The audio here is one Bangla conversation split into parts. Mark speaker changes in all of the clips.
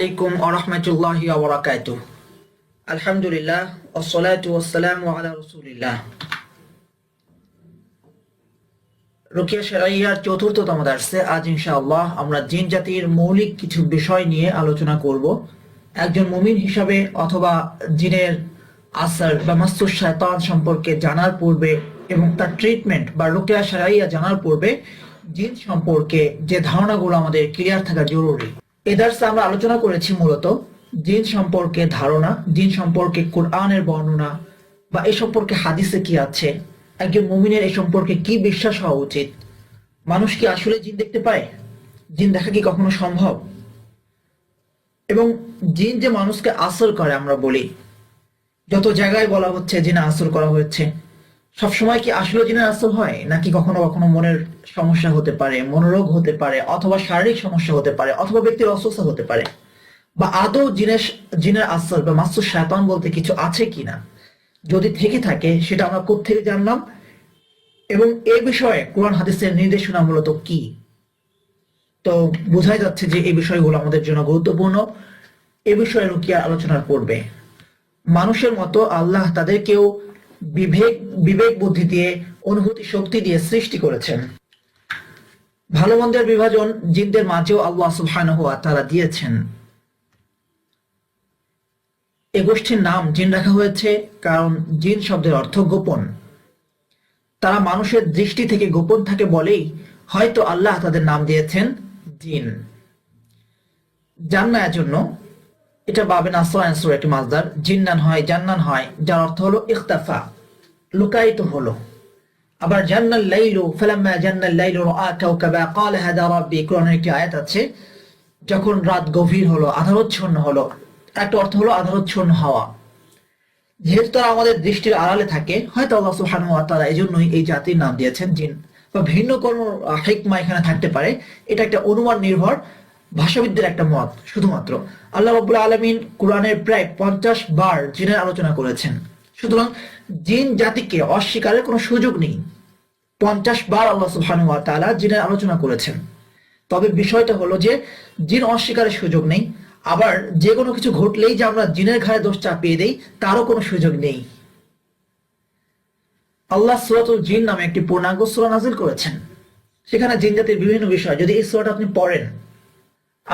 Speaker 1: আলাইকুম আরহামতুল্লাহি আবরাকাত আলহামদুলিল্লাহ ওসলাতু ওয়াসসালামু আলা রাসূলিল্লাহ। রুকিয়া শারাইয়ার চতুর্থতম দার্সে আজ ইনশাআল্লাহ আমরা জিন জাতির মৌলিক কিছু বিষয় নিয়ে আলোচনা করব। একজন মুমিন হিসাবে অথবা জিনের আসার বা মাস্তুর শায়তান সম্পর্কে জানার পূর্বে এবং তার ট্রিটমেন্ট বা রুকিয়া সেরাইয়া জানার পূর্বে জিন সম্পর্কে যে ধারণাগুলো আমাদের ক্লিয়ার থাকা জরুরি। এ দার্সে আমরা আলোচনা করেছি মূলত জিন সম্পর্কে ধারণা, জিন সম্পর্কে কোরআনের বর্ণনা বা এ সম্পর্কে হাদিসে কি আছে, একজন মুমিনের এই সম্পর্কে কি বিশ্বাস হওয়া উচিত, মানুষ কি আসলে জিন দেখতে পায়? জিন দেখা কি কখনো সম্ভব? এবং জিন যে মানুষকে আসর করে আমরা বলি, যত জায়গায় বলা হচ্ছে জিনে আসর করা হয়েছে সবসময় কি আসলে জিনের আসর হয়? নাকি কখনো কখনো মনের সমস্যা হতে পারে, মনোরোগ হতে পারে, অথবা শারীরিক সমস্যা হতে পারে, অথবা ব্যক্তির অসুস্থ হতে পারে? বা আদৌ জিনের জিনের আসল বা মাসুর শায়তান বলতে কিছু আছে কিনা? যদি থেকে থাকে, সেটা আমরা কোথেকে জানলাম? এবং এ বিষয়ে কোরআন হাদিসের নির্দেশনা মূলত কি? তো বোঝাই যাচ্ছে যে এই বিষয়গুলো আমাদের জন্য গুরুত্বপূর্ণ। এ বিষয়ে রুকিয়া আলোচনার পূর্বে মানুষের মতো আল্লাহ তাদেরকেও বিবেক বিবেক বুদ্ধি দিয়ে, অনুভূতি শক্তি দিয়ে সৃষ্টি করেছেন। ভালো মন্দের বিভাজন জিনদের মাঝেও আল্লাহ সুবহানাহু তাআলা দিয়েছেন। এ গোষ্ঠীর নাম জিন রাখা হয়েছে কারণ জিন শব্দের অর্থ গোপন। তারা মানুষের দৃষ্টি থেকে গোপন থাকে বলেই হয়তো আল্লাহ তাদের নাম দিয়েছেন জিন। জান্নার জন্য এটা পাবেন আসর একটি মাজদার জিন্নান হয়, জান্নান হয়, যার অর্থ হলো ইখতাফা, লুকায়িত হলো। আবার জান্নাল লাইলু, ফালাম্মা জান্নাল লাইলু রাআ কাওকাবা ক্বালা হাদা রাব্বি কোরআনের একটি আয়াত আছে, যখন রাত গভীর হলো, আধারচ্ছন্ন হলো, একটা অর্থ হলো আধারচ্ছন্ন হওয়া। যেহেতু তারা আমাদের দৃষ্টির আড়ালে থাকে, হয়তো আল্লাহ সুবহানাহু ওয়া তাআলা এজন্যই এই জাতির নাম দিয়েছেন জিন। বা ভিন্ন কোনো হিকমা এখানে থাকতে পারে, এটা একটা অনুমান নির্ভর ভাষাবিদদের একটা মত, শুধুমাত্র। আল্লাহ রাব্বুল আলামিন কোরআনের প্রায় পঞ্চাশ বার জিনের আলোচনা করেছেন। সুতরাং জিন জাতিকে অস্বীকারের কোনো সুযোগ নেই। পঞ্চাশ বার আল্লাহ সুবহানাহু ওয়া জিনের আলোচনা করেছেন। তবে বিষয়টা হলো যে, জিন অস্বীকারের সুযোগ নেই। আবার যে কোনো কিছু ঘটলেই যে আমরা জিনের ঘাড়ে দোষ চাপিয়ে দেই, তারও কোনো সুযোগ নেই। আল্লাহ সুরাতুল জিন নামে একটি পূর্ণাঙ্গ সুরা নাজিল করেছেন। সেখানে জিন জাতির বিভিন্ন বিষয়। যদি এই সুরাটা আপনি পড়েন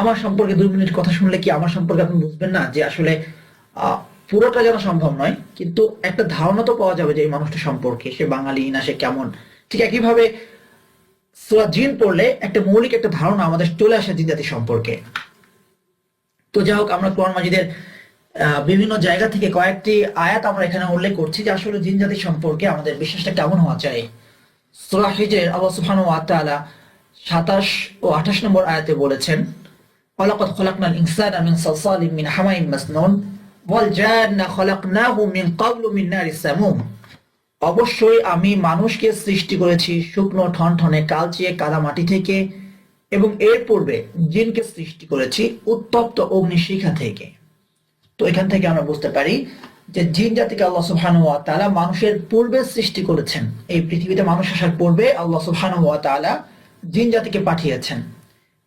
Speaker 1: আমার সম্পর্কে দুই মিনিট কথা শুনলে কি আমার সম্পর্কে আপনি বুঝবেন না যে আসলে পুরোটা যেন সম্ভব নয়, কিন্তু একটা ধারণা তো পাওয়া যাবে যে এই মানুষটা সম্পর্কে, সে বাঙালি না, সে কেমন। ঠিক একইভাবে সুরা জিন পড়লে একটা মৌলিক একটা ধারণা আমাদের চলে আসে জিন জাতি সম্পর্কে। তো যাই হোক, আমরা কোরআন মাজিদের বিভিন্ন জায়গা থেকে কয়েকটি আয়াত আমরা এখানে উল্লেখ করছি যে আসলে জিন জাতি সম্পর্কে আমাদের বিশ্বাসটা কেমন হওয়া চাই। সূরা হিজরের আল্লাহ সুবহানাহু 27 ও 28 নম্বর আয়াতে বলেছেন অবশ্যই আমি মানুষকে সৃষ্টি করেছি শুকনো ঠন ঠনঠনে কালচিয়ে কাদামাটি থেকে এবং এর পূর্বে জিনকে সৃষ্টি করেছি উত্তপ্ত অগ্নিশিখা থেকে। তো এখান থেকে আমরা বুঝতে পারি যে জিন জাতিকে আল্লাহ সুবহানাহু ওয়া তাআলা মানুষের পূর্বে সৃষ্টি করেছেন। এই পৃথিবীতে মানুষ আসার পূর্বে আল্লাহ সুবহানাহু ওয়া তাআলা জিন জাতিকে পাঠিয়েছেন।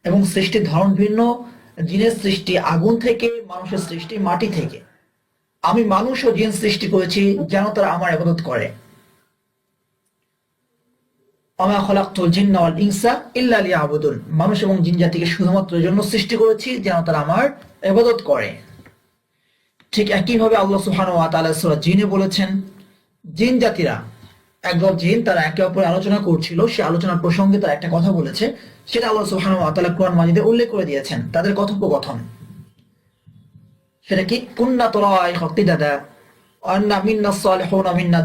Speaker 1: এবং সৃষ্টির ধরন ভিন্ন, জিনের সৃষ্টি আগুন থেকে, মানুষের সৃষ্টি মাটি থেকে। আমি মানুষ ও জিন সৃষ্টি করেছি যেন তারা আমার ইবাদত করে। আমা ইনসা ইল্লা মানুষ এবং জিন জাতিকে শুধুমাত্র জন্য সৃষ্টি করেছি যেন তারা আমার ইবাদত করে। ঠিক একইভাবে আল্লাহ সুবহানাহু ওয়া তাআলা সূরা জিনে বলেছেন, জিন জাতিরা, একদল জিন তারা একে অপরের আলোচনা করছিল, সে আলোচনার প্রসঙ্গে তারা একটা কথা বলেছে। সেটা আল্লাহ সুবহানাহু ওয়া তাআলা কোরআন মাজিদে উল্লেখ করে দিয়েছেন। তাদের কথোপকথন। সেটা কি? কুন্না দাদা অন্না মিন্না মিন্না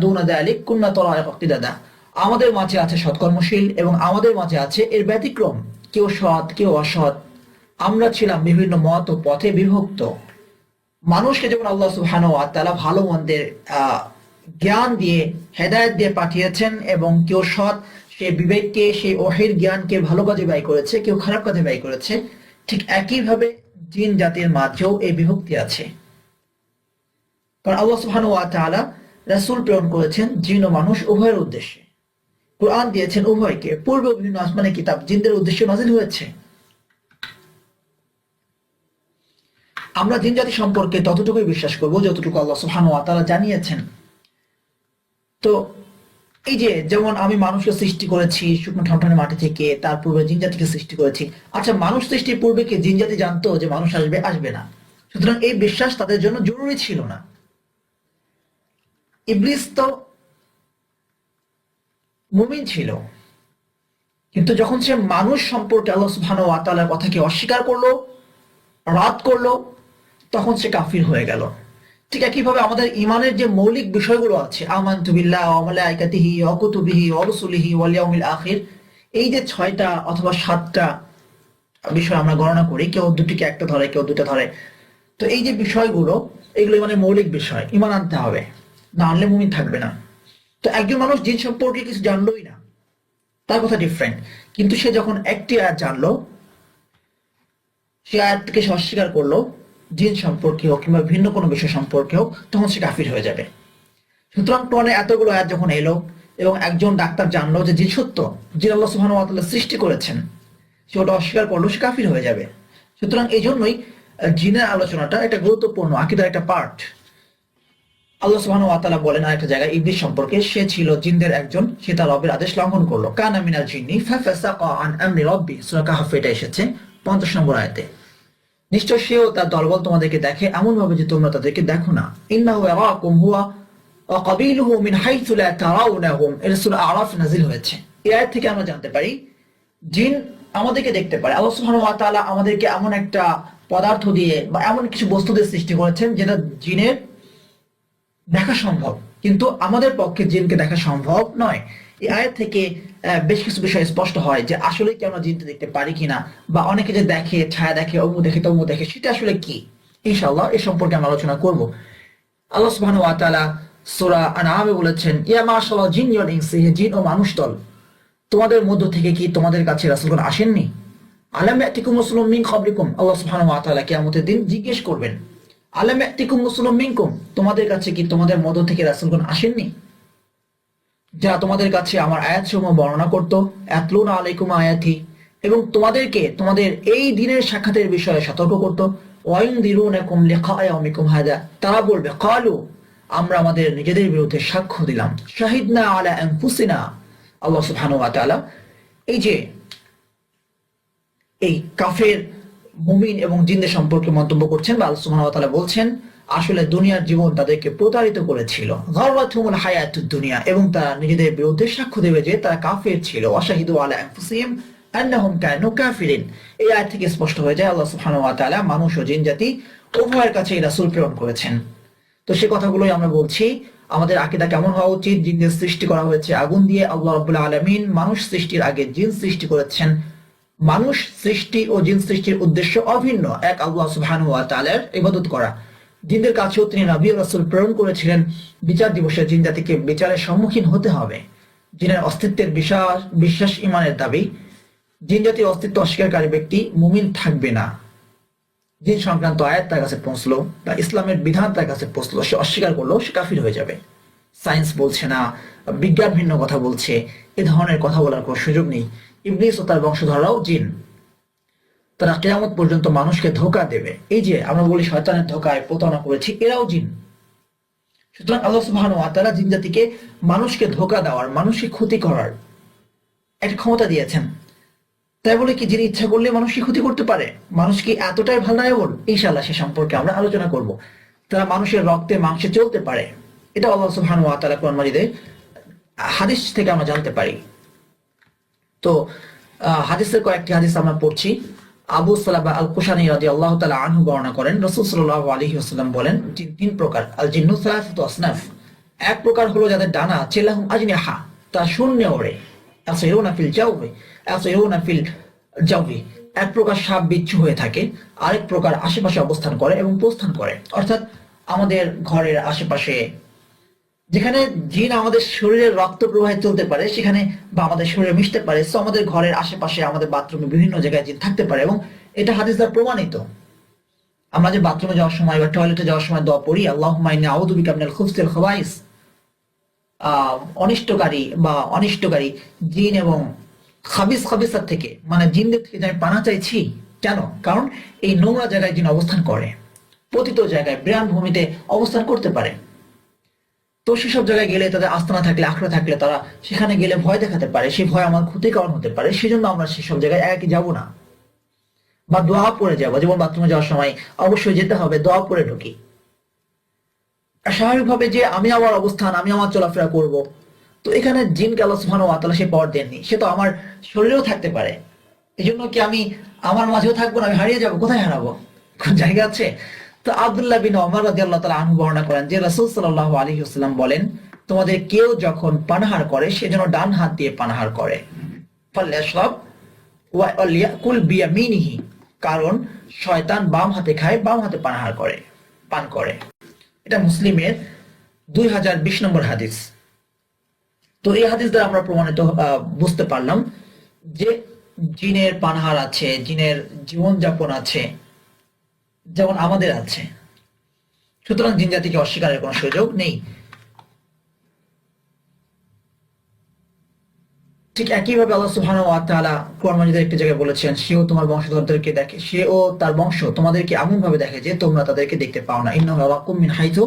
Speaker 1: কুন্না দাদা আমাদের মাঝে আছে সৎকর্মশীল এবং আমাদের মাঝে আছে এর ব্যতিক্রম। কেউ সৎ, কেউ অসৎ। আমরা ছিলাম বিভিন্ন মত ও পথে বিভক্ত। মানুষকে যেমন আল্লাহ সুবহানাহু ওয়া ভালো মন্দের জ্ঞান দিয়ে, হেদায়েত দিয়ে পাঠিয়েছেন এবং কেউ সৎ সে বিবেককে সেই ওহির জ্ঞানকে ভালো কাজে ব্যয় করেছে, কেউ খারাপ কাজে ব্যয় করেছে, ঠিক একইভাবে জিন জাতির মাঝেও এই বিভক্তি আছে। কারণ সুবহানাহু ওয়া তাআলা রাসূল প্রেরণ করেছেন জিন ও মানুষ উভয়ের উদ্দেশ্যে। কোরআন দিয়েছেন উভয়কে, পূর্বে বিভিন্ন আসমানে কিতাব জিনদের উদ্দেশ্যে নাজিল হয়েছে। আমরা জিন জাতি সম্পর্কে ততটুকুই বিশ্বাস করব যতটুকু আল্লাহ সুবহানাহু ওয়া তাআলা জানিয়েছেন। তো এই যে যেমন আমি মানুষকে সৃষ্টি করেছি শুকনো ঠনঠনে মাটি থেকে, তার পূর্বে জিন জাতিকে সৃষ্টি করেছি। আচ্ছা মানুষ সৃষ্টির পূর্বে কি জিন জাতি জানতো যে মানুষ আসবে আসবে না? সুতরাং এই বিশ্বাস তাদের জন্য জরুরি ছিল না। ইবলিস তো মুমিন ছিল। কিন্তু যখন সে মানুষ সম্পর্কে আল্লাহ সুবহানাহু ওয়া তাআলার কথাকে অস্বীকার করল রাত করল, তখন সে কাফির হয়ে গেল। ঠিক একইভাবে আমাদের ইমানের যে মৌলিক বিষয়গুলো আছে, আমানতু বিল্লাহ ওয়া মালাইকাতিহি ওয়া কুতুবিহি ওয়া রুসুলিহি ওয়াল ইয়াউমিল আখির, এই যে ছয়টা অথবা সাতটা বিষয় আমরা গণনা করি, কেউ দুটিকে একটা ধরে, কেউ দুটো ধরে। তো এই যে বিষয়গুলো, এগুলো মানে মৌলিক বিষয় ইমান আনতে হবে, না আনলে মুমিন থাকবে না। তো একজন মানুষ জিন সম্পর্কে কিছু জানলোই না, তার কথা ডিফারেন্ট কিন্তু সে যখন একটি আয়াত জানলো, সে আয়াতকে সে অস্বীকার করল জিন সম্পর্কে হোক কিংবা ভিন্ন কোনো বিষয় সম্পর্কে হোক তখন সে কাফির হয়ে যাবে। সুতরাং কোরআনে এতগুলো আয়াত যখন এলো এবং একজন ডাক্তার জানলো যে জিন সত্য, জিন আল্লাহ ওয়া সৃষ্টি করেছেন, সে ওটা অস্বীকার করল, সে কাফির হয়ে যাবে। সুতরাং এই জন্যই জিনের আলোচনাটা একটা গুরুত্বপূর্ণ আকিদার একটা পার্ট আল্লাহ সুবহানাহু ওয়া তাআলা বলেন আরেকটা জায়গায়, ইবলিস সম্পর্কে সে ছিল জিনদের একজন, সে তার রবের আদেশ লঙ্ঘন করল। কানা মিনাল জিন্নি ফাফাসাকা আন আমরি রাব্বি। সূরা কাহফ এটা এসেছে 50 নম্বর আয়াতে। নিশ্চয় সেও তার দলবল তোমাদেরকে দেখে এমন ভাবে যে তোমরা তাদেরকে দেখো না। হুয়া মিন হাইসু লা তারাউনাহুম। এর সূরা আরাফ হয়েছে। এই আয়াত থেকে আমরা জানতে পারি, জিন আমাদেরকে দেখতে পারে। আল্লাহ সুবহানাহু ওয়া তাআলা আমাদেরকে এমন একটা পদার্থ দিয়ে বা এমন কিছু বস্তু দিয়ে সৃষ্টি করেছেন যেটা জিনের দেখা সম্ভব, কিন্তু আমাদের পক্ষে জিনকে দেখা সম্ভব নয়। এই আয়াত থেকে বেশ কিছু বিষয় স্পষ্ট হয় যে আসলে কি আমরা জিনকে দেখতে পারি কিনা, বা অনেকে যে দেখে, ছায়া দেখে অমু দেখে তমু দেখে, সেটা আসলে কি? ইনশাআল্লাহ, এ সম্পর্কে আমরা আলোচনা করব। আল্লাহ সুবহানাহু ওয়া তাআলা সূরা আনআমে বলেছেন, ইয়া মাশাআল্লাহ, জিন ওয়াল ইনসি জিন ও মানুষ দল তোমাদের মধ্য থেকে কি তোমাদের কাছে রাসূলগণ আসেননি? আলাম ইয়াতিকুম রাসূলুম মিন ক্বাবলিকুম, আল্লাহ সুবহানাহু ওয়া তাআলা কিয়ামতের দিন জিজ্ঞেস করবেন। আলাম ইয়াতিকুম রাসূলুম মিনকুম। তোমাদের কাছে কি তোমাদের মধ্য থেকে রাসূলগণ আসেননি? যারা তোমাদের কাছে আমার আয়াত সমূহ বর্ণনা করত এতলুন আলাইকুম আয়াতি, এবং তোমাদেরকে তোমাদের এই দিনের সাক্ষাতের বিষয়ে সতর্ক করত ওয়াইন দিরুনাকুম লিকায়াউমিকুম হাদা। তারা বলবে, কালু, আমরা আমাদের নিজেদের বিরুদ্ধে সাক্ষ্য দিলাম। শাহিদনা আলা আনফুসিনা। আল্লাহ সুবহানাহু ওয়া এই যে, এই কাফের মুমিন এবং জিনদের সম্পর্কে মন্তব্য করছেন বা আল্লাহ বলছেন, আসলে দুনিয়ার জীবন তাদেরকে প্রতারিত করেছিল। দুনিয়া এবং তারা নিজেদের বিরুদ্ধে সাক্ষ্য দেবে যে তারা কাফের ছিল। যায়, আল্লাহ করেছেন। তো আমরা বলছি, আমাদের আকিদা কেমন হওয়া উচিত? সৃষ্টি করা হয়েছে আগুন দিয়ে। আল্লাহ রাব্বুল আলামিন মানুষ সৃষ্টির আগে জিন সৃষ্টি করেছেন। মানুষ সৃষ্টি ও জিন সৃষ্টির উদ্দেশ্য অভিন্ন। এক আল্লাহ সুবহানাহু ওয়া তাআলার ইবাদত করা। জিনদের কাছেও তিনি নবী রাসূল প্রেরণ করেছিলেন। বিচার দিবসে জিন জাতিকে বিচারের সম্মুখীন হতে হবে। জিনের অস্তিত্বের বিশ্বাস বিশ্বাস ইমানের দাবি। জিন জাতির অস্তিত্ব অস্বীকারী ব্যক্তি মুমিন থাকবে না। জিন সংক্রান্ত আয়াত তার কাছে পৌঁছলো বা ইসলামের বিধান তার কাছে পৌঁছলো, সে অস্বীকার করল, সে কাফির হয়ে যাবে। সায়েন্স বলছে না, বিজ্ঞান ভিন্ন কথা বলছে, এ ধরনের কথা বলার কোনো সুযোগ নেই। ইবলিস ও তার বংশধররাও জিন। তারা কেয়ামত পর্যন্ত মানুষকে ধোকা দেবে। এই যে আমরা বলি শয়তানের ধোকায় প্রতারণা করেছি, এরাও জিন। সুতরাং আল্লাহ সুবহানাহু ওয়া তাআলা জিন জাতিকে মানুষকে ধোকা দেওয়ার, মানুষকে ক্ষতি করার একটা ক্ষমতা দিয়েছেন। তাই বলে কি, যিনি ইচ্ছা করলে মানুষকে ক্ষতি করতে পারে, মানুষ কি এতটাই ভালনারেবল ইনশাআল্লাহ সে সম্পর্কে আমরা আলোচনা করব। তারা মানুষের রক্তে, মাংসে চলতে পারে। এটা আল্লাহ সুবহানাহু ওয়া তাআলা কোরআন মাজিদে হাদিস থেকে আমরা জানতে পারি। তো হাদিসের কয়েকটি হাদিস আমরা পড়ছি। আবু সালাবা আল কুশানি রাদি আল্লাহ তালা আনহু বর্ণনা করেন, রসুল সাল্লাহ আলহি আসাল্লাম বলেন, তিন প্রকার আল জিন্নু আসনাফ। এক প্রকার হলো যাদের ডানা চেলাহুম আজনিহা, তা শূন্যে ওড়ে। আসিরুনা ফিল জাওবি আসিরুনা ফিল জাওবি এক প্রকার সাপ বিচ্ছু হয়ে থাকে, আরেক প্রকার আশেপাশে অবস্থান করে এবং প্রস্থান করে। অর্থাৎ আমাদের ঘরের আশেপাশে যেখানে জিন আমাদের শরীরের রক্ত প্রবাহে চলতে পারে, সেখানে বা আমাদের শরীরে মিশতে পারে। সো আমাদের ঘরের আশেপাশে, আমাদের বাথরুমে বিভিন্ন জায়গায় জিন থাকতে পারে এবং এটা হাদিস দ্বারা প্রমাণিত। আমরা যে বাথরুমে যাওয়ার সময় বা টয়লেটে যাওয়ার সময় দোয়া পড়ি আল্লাহ মাইনে আউদু বিকা মিনাল খুবসিল খবাইস। অনিষ্টকারী বা অনিষ্টকারী জিন এবং খাবিস খাবিসার থেকে মানে জিনদের থেকে আমি পানা চাইছি, কেন? কারণ এই নোংরা জায়গায় জিন অবস্থান করে। পতিত জায়গায় বিরান ভূমিতে অবস্থান করতে পারে। তো সেসব জায়গায় গেলে তাদের আস্তানা থাকলে, আখড়া থাকলে তারা সেখানে গেলে ভয় দেখাতে পারে, সেই ভয় আমার ক্ষতিকর হতে পারে, সেজন্য আমরা সেসব জায়গায় একই যাব না। বা দোয়া পড়ে যাব, যেমন বাথরুমে যাওয়ার সময় অবশ্যই যেতে হবে, দোয়া পড়ে ঢুকি। স্বাভাবিকভাবে যে আমি আমার অবস্থান, আমি আমার চলাফেরা করব, তো এখানে জিনকে আল্লাহ সুবহানাহু ওয়া তাআলা সে পাওয়ার দেননি, সে তো আমার শরীরেও থাকতে পারে। এই জন্য কি আমি আমার মাঝেও থাকব না, আমি হারিয়ে যাব, কোথায় হারাবো? কোন জায়গা আছে? তো আব্দুল্লাহ বিন ওমর রাদিয়াল্লাহু তাআলা আনহু বর্ণনা করেন যে রাসূল সাল্লাল্লাহু আলাইহি ওয়াসাল্লাম বলেন, তোমাদের কেউ যখন পানাহার করে, সে যেন ডান হাত দিয়ে পানাহার করে। কারণ শয়তান বাম হাতে খায়, বাম হাতে পানাহার করে, পান করে। এটা মুসলিমের দুই হাজার বিশ নম্বর হাদিস। তো এই হাদিস দ্বারা আমরা প্রমাণিত বুঝতে পারলাম যে জিনের পানাহার আছে, জিনের জীবনযাপন আছে যেমন আমাদের আছে। সুতরাং জিন জাতিকে অস্বীকারের কোনো সুযোগ নেই। ঠিক একইভাবে আল্লাহ তাআলা কোরআন মাজিদের একটি জায়গায় বলেছেন, সেও তোমার বংশধরদেরকে দেখে, সেও তার বংশ তোমাদেরকে এমন ভাবে দেখে যে তোমরা তাদেরকে দেখতে পাও না। ইন্নাহু ইয়ারাকুম মিন হাইথু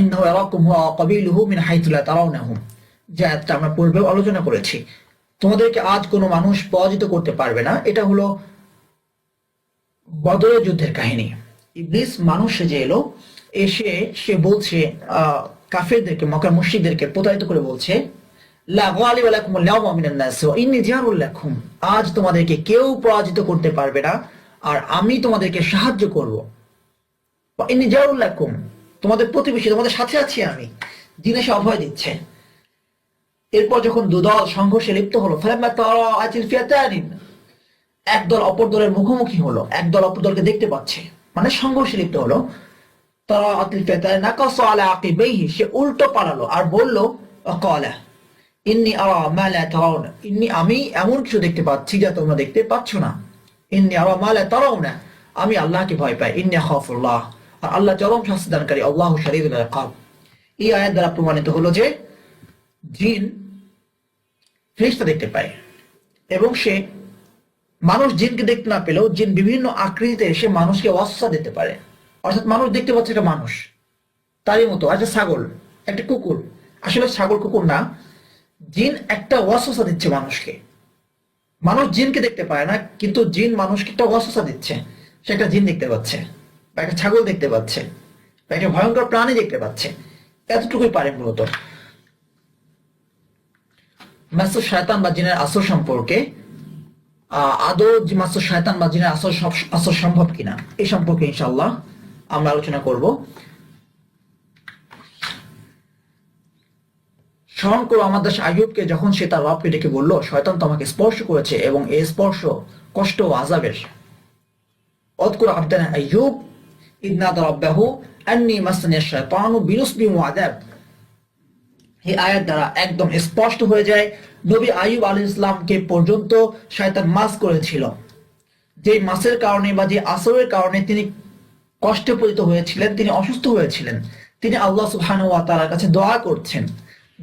Speaker 1: ইন্নাহু ইয়ারাকুম ওয়া কাবিলুহু মিন হাইথু লা তারাউনাহুম যে আয়াতটা আমরা পূর্বেও আলোচনা করেছি। তোমাদেরকে আজ কোনো মানুষ পরাজিত করতে পারবে না। এটা হলো বদরের যুদ্ধের কাহিনী। ইবলিস মানুষ সেজে এলো, এসে সে বলছে কাফেরদেরকে, মক্কার মুশরিকদেরকে প্রতারিত করে বলছে আজ তোমাদেরকে কেউ পরাজিত করতে পারবে না, আর আমি তোমাদেরকে সাহায্য করব। ইন্নী তোমাদের প্রতিবেশী, তোমাদের সাথে আছি আমি। দিনে অভয় দিচ্ছে। এরপর যখন দুদল সংঘর্ষে লিপ্ত হলো, ফালাম্মা তারাআতিল ফিয়াতানিন একদল অপর দলের মুখোমুখি হলো একদল অপর দলকে দেখতে পাচ্ছে। মানে সংঘর্ষে লিপ্ত হলো। সে উল্টো পালালো আর বলল, অকালা, ইন্নি ইন্নি, আমি এমন কিছু দেখতে পাচ্ছি যা তোমরা দেখতে পাচ্ছ না। ইন্নি আরা মা লা তারাউনা, আমি আল্লাহকে ভয় পাই। ইন্নি খাফুল্লাহ আর আল্লাহ চরম শাস্তি দানকারী, আল্লাহু শাদীদুল এই আয়াত দ্বারা প্রমাণিত হলো যে জিন ফেরেশতা দেখতে পায় এবং সে মানুষ জিনকে দেখতে না পেলেও জিন বিভিন্ন আকৃতিতে এসে মানুষকে ওয়াসা দিতে পারে। অর্থাৎ মানুষ দেখতে পাচ্ছে একটা মানুষ। তারই মতো একটা ছাগল, একটা কুকুর। আসলে ছাগল, কুকুর না, জিন একটা ওয়াসা দিচ্ছে মানুষকে। মানুষ জিনকে দেখতে পায় না, কিন্তু জিন মানুষকে একটা ওয়াসা দিচ্ছে। সে একটা জিন দেখতে পাচ্ছে, বা একটা ছাগল দেখতে পাচ্ছে, বা একটা ভয়ঙ্কর প্রাণী দেখতে পাচ্ছে। এতটুকুই পারে মূলত। মাসুর শয়তান বা জিনের আসর সম্পর্কে আদৌ যে মাসুর শয়তান বা জিনের আসর আসর সম্ভব কিনা এই সম্পর্কে ইনশাআল্লাহ আমরা আলোচনা করব। স্মরণ করো আমার দাস আইয়ুবকে যখন সে তার রবকে ডেকে বলল, শয়তান তোমাকে স্পর্শ করেছে এবং এই স্পর্শ কষ্ট ও আজাবের অদকুর আবদানা আইয়ুব ইদনাদ রব্বাহু আন্নি মাসসানিয়াশ শায়তানু বিনুসবি ওয়া আযাব এই আয়াত দ্বারা একদম স্পষ্ট হয়ে যায় নবী আইয়ুব আলী ইসলামকে পর্যন্ত শয়তান মাস করেছিল। যে মাসের কারণে বা যে আসরের কারণে তিনি কষ্টে পতিত হয়েছিলেন, তিনি অসুস্থ হয়েছিলেন, তিনি আল্লাহ সুবহানাহু ওয়া তাআলার কাছে দোয়া করছেন,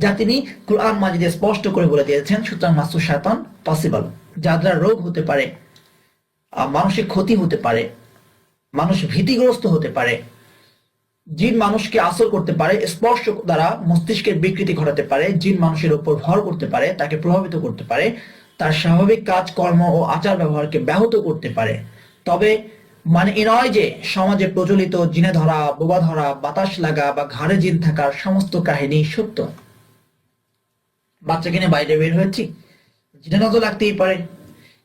Speaker 1: যা তিনি কোরআন মাজিদে স্পষ্ট করে বলে দিয়েছেন, সুতরাং মাসুর শয়তান পসিবল যার দ্বারা রোগ হতে পারে মানসিক ক্ষতি হতে পারে, মানুষ ভীতিগ্রস্ত হতে পারে। জিন মানুষকে আসর করতে পারে স্পর্শ দ্বারা মস্তিষ্কের বিকৃতি ঘটাতে পারে, জিন মানুষের উপর ভর করতে পারে, তাকে প্রভাবিত করতে পারে, তার স্বাভাবিক কাজ, কর্ম ও আচার ব্যবহারকে ব্যাহত করতে পারে। তবে মানে এ নয় যে সমাজে প্রচলিত জিনে ধরা, বোবা ধরা, বাতাস লাগা বা ঘাড়ে জিন থাকার সমস্ত কাহিনী সত্য। বাচ্চা কিনে বাইরে বের হয়েছি, জিনে নজর লাগতেই পারে।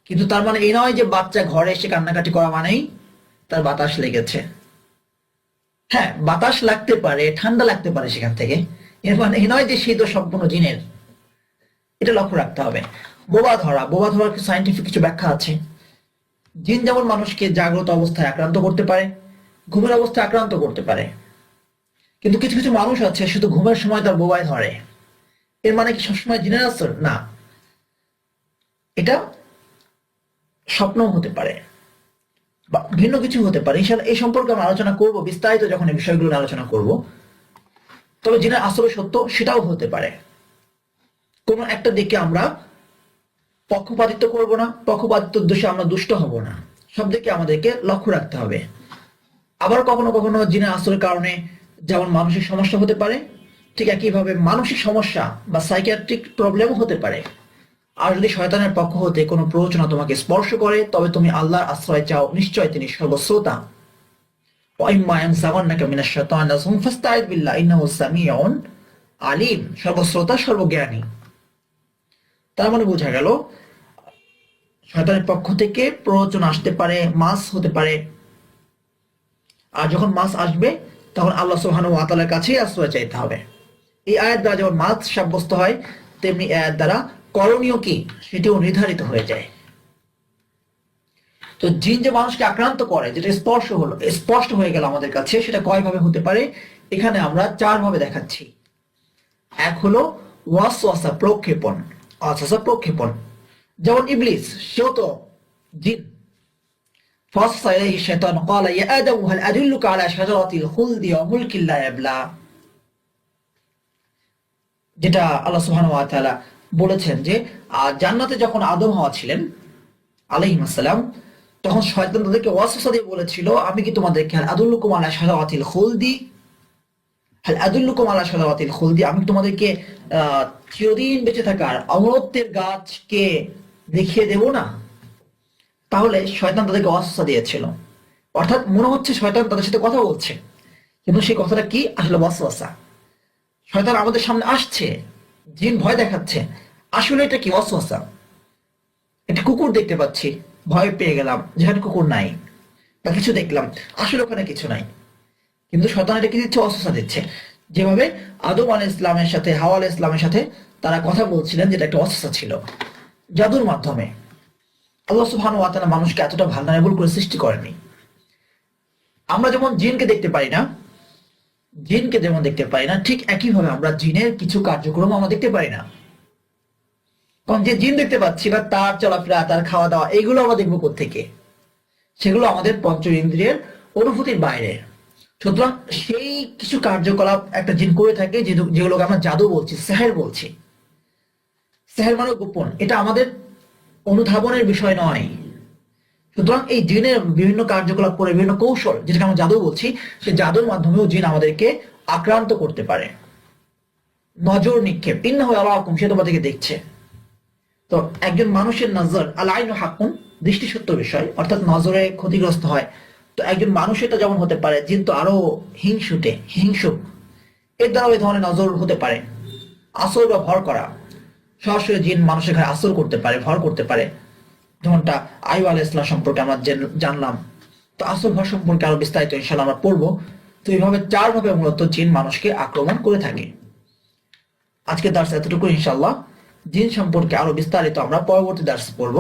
Speaker 1: কিন্তু তার মানে এই নয় যে বাচ্চা ঘরে এসে কান্নাকাটি করা মানেই তার বাতাস লেগেছে। হ্যাঁ বাতাস লাগতে পারে, ঠান্ডা লাগতে পারে সেখান থেকে। এর মানে এই নয় যে শীত সম্পূর্ণ জিনের। এটা লক্ষ্য রাখতে হবে। বোবা ধরা, বোবা ধরার সাইন্টিফিক কিছু ব্যাখ্যা আছে। জিন যেমন মানুষকে জাগ্রত অবস্থায় আক্রান্ত করতে পারে, ঘুমের অবস্থায় আক্রান্ত করতে পারে। কিন্তু কিছু কিছু মানুষ আছে, শুধু ঘুমের সময় তার বোবায় ধরে। এর মানে কি সবসময় জিনের আসর না। এটা স্বপ্ন হতে পারে। বা ভিন্ন কিছু হতে পারে। ইনশাল্লাহ এই সম্পর্কে আমরা আলোচনা করব, বিস্তারিত যখন এই বিষয়গুলো আলোচনা করব। তবে জিনের আসলে সত্য, সেটাও হতে পারে। কোন একটা দিকে আমরা পক্ষপাতিত্ব করব না, পক্ষপাতিত্ব উদ্দেশ্যে আমরা দুষ্ট হব না। সব দিকে আমাদেরকে লক্ষ্য রাখতে হবে। আবার কখনো কখনো জিনের আসরের কারণে যেমন মানসিক সমস্যা হতে পারে, ঠিক একইভাবে মানসিক সমস্যা বা সাইকিয়াট্রিক প্রবলেমও হতে পারে। আর যদি শয়তানের পক্ষ হতে কোনো প্ররোচনা তোমাকে স্পর্শ করে, তবে তুমি আল্লাহর আশ্রয় চাও, নিশ্চয় তিনি সর্বশ্রোতা। আলিম, সর্বশ্রোতা, সর্বজ্ঞানী। তার মানে বোঝা গেল, শয়তানের পক্ষ থেকে প্ররোচনা আসতে পারে, মাস হতে পারে। আর যখন মাস আসবে, তখন আল্লাহ সোহানু আতালের কাছেই আশ্রয় চাইতে হবে। এই আয়ের দ্বারা যেমন মাছ সাব্যস্ত হয়, তেমনি আয়ের দ্বারা করণীয় কি সেটিও নির্ধারিত হয়ে যায় তো জিন যে মানুষকে আক্রান্ত করে যেটা স্পর্শ হলো স্পষ্ট হয়ে গেল আমাদের কাছে সেটা কয়ভাবে হতে পারে এখানে আমরা চার ভাবে দেখাচ্ছি এক হলো ওয়াসওয়াসা প্রক্ষেপণ ওয়াসওয়াসা প্রক্ষেপণ যেমন ইবলিস সেও তো জিন فوسوس إليه الشيطان قال يا آدم هل أدلك على شجرة الخلد وملك لا يبلى যেটা আল্লাহ সুবহানাহু ওয়া তাআলা বলেছেন যে জান্নাতে যখন আদম হওয়া ছিলেন আলাইহিস সালাম তখন শয়তান তাদেরকে ওয়াসওয়াসা দিয়ে বলেছিল, আমি কি তোমাদেরকে, হাল আদুল্লুকুম আলা শাজারাতিল খুলদি? হাল আদুল্লুকুম আলা শাজারাতিল খুলদি? আমি তোমাদেরকে চিরদিন বেঁচে থাকার অমরত্বের গাছকে দেখিয়ে দেব না? তাহলে শয়তান তাদেরকে ওয়াসওয়াসা দিয়েছিল। অর্থাৎ মনে হচ্ছে শয়তান তাদের সাথে কথা বলছে। কিন্তু সেই কথাটা কি? আসলে ওয়াসওয়াসা। শয়তান আমাদের সামনে আসছে। জিন ভয় দেখাচ্ছে। আসলে এটা কি? ওয়াসওয়াসা একটা কুকুর দেখতে পাচ্ছি। ভয় পেয়ে গেলাম, যেখানে কুকুর নাই। বা কিছু দেখলাম, আসলে ওখানে কিছু নাই। কিন্তু শয়তান এটা কি দিচ্ছে? অসুস্থা দিচ্ছে। যেভাবে আদম আল ইসলামের সাথে, হাওয়া আল ইসলামের সাথে তারা কথা বলছিলেন যেটা একটা অসুস্থা ছিল। জাদুর মাধ্যমে। আল্লাহ সুবহান ওয়া তাআলা মানুষকে এতটা ভালনারেবল করে সৃষ্টি করেনি। আমরা যেমন জিনকে দেখতে পারি না জিনকে যেমন দেখতে পারি না, ঠিক একইভাবে আমরা জিনের কিছু কার্যক্রম আমরা দেখতে পারি না। কারণ যে জিন দেখতে পাচ্ছি বা তার চলাফেরা, তার খাওয়া দাওয়া এইগুলো আমরা দেখব থেকে সেগুলো আমাদের পঞ্চ ইন্দ্রিয়ের অনুভূতির বাইরে। সুতরাং সেই কিছু কার্যকলাপ একটা জিন করে থাকে যেগুলোকে আমরা জাদু বলছি সেহের বলছি। সেহের মানে গোপন। এটা আমাদের অনুধাবনের বিষয় নয়। সুতরাং এই জিনের বিভিন্ন কার্যকলাপ করে বিভিন্ন কৌশল, যেটাকে আমরা জাদু বলছি, সেই জাদুর মাধ্যমেও জিন আমাদেরকে আক্রান্ত করতে পারে। নজর নিক্ষেপ। ইন্না হয়ে আল্লাহ সে তোমাদেরকে দেখছে। তো একজন মানুষের নজর, আলাইন হাকুন দৃষ্টি সত্য বিষয়, অর্থাৎ নজরে ক্ষতিগ্রস্ত হয়। তো একজন মানুষ এটা যেমন হতে পারে, জিন তো আরও হিংসুটে, হিংসুক। এর দ্বারা ওই ধরনের নজর হতে পারে। আসর বা ভর করা। সরাসরি জিন মানুষের ঘরে আসর করতে পারে, ভর করতে পারে। যেমনটা আয়ু আল ইসলাম সম্পর্কে আমরা জানলাম। তো আসর ভর সম্পর্কে আরও বিস্তারিত ইনশাল্লাহ আমরা পড়ব। তো এইভাবে চার ভাবে মূলত জিন মানুষকে আক্রমণ করে থাকে। আজকে দার্স এতটুকু ইনশাল্লাহ জিন সম্পর্কে আরও বিস্তারিত আমরা পরবর্তী দার্স পড়ব।